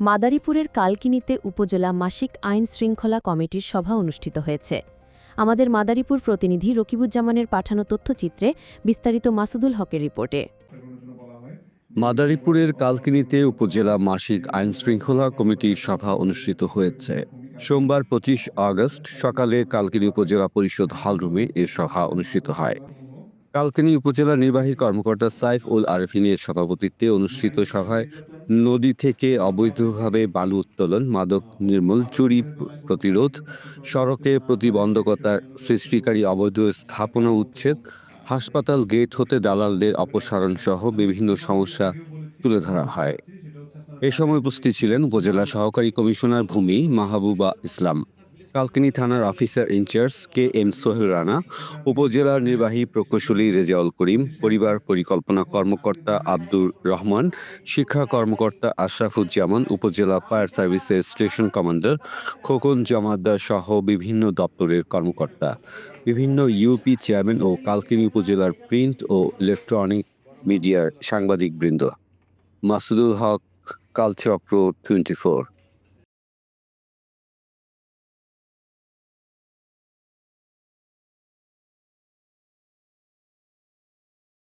মাদারীপুরের কালকিনিতে উপজেলা মাসিক আইন শৃঙ্খলা কমিটির সভা অনুষ্ঠিত হয়েছে। আমাদের মাদারীপুর প্রতিনিধি রকিবুজ্জামানের পাঠানো তথ্যচিত্রে বিস্তারিত মাসুদুল হকের রিপোর্টে। মাদারীপুরের কালকিনিতে উপজেলা মাসিক আইন শৃঙ্খলা কমিটির সভা অনুষ্ঠিত হয়েছে। সোমবার পঁচিশ আগস্ট সকালে কালকিনি উপজেলা পরিষদ হলরুমে এ সভা অনুষ্ঠিত হয়। কালকিনি উপজেলা নির্বাহী কর্মকর্তা সাইফ উল আরেফিনের সভাপতিত্বে অনুষ্ঠিত সভায় নদী থেকে অবৈধভাবে বালু উত্তোলন, মাদক নির্মূল, চুরি প্রতিরোধ, সড়কে প্রতিবন্ধকতা সৃষ্টিকারী অবৈধ স্থাপনা উচ্ছেদ, হাসপাতাল গেট হতে দালালদের অপসারণ সহ বিভিন্ন সমস্যা তুলে ধরা হয়। এ সময় উপস্থিত ছিলেন উপজেলা সহকারী কমিশনার ভূমি মাহবুবা ইসলাম। কালকিনি থানার officer in charge K M Sohel Rana উপজেলার নির্বাহী প্রকৌশলী রেজাউল করিম, পরিবার পরিকল্পনা কর্মকর্তা আব্দুর রহমান, শিক্ষা কর্মকর্তা আশরাফুজ্জামান, উপজেলা ফায়ার সার্ভিসের স্টেশন কমান্ডার খোকন জমাদ্দার সহ বিভিন্ন দপ্তরের কর্মকর্তা। বিভিন্ন ইউপি চেয়ারম্যান ও কালকিনি উপজেলার প্রিন্ট ও ইলেকট্রনিক মিডিয়ার সাংবাদিকবৃন্দ। Masudul Haque Kalchakra twenty four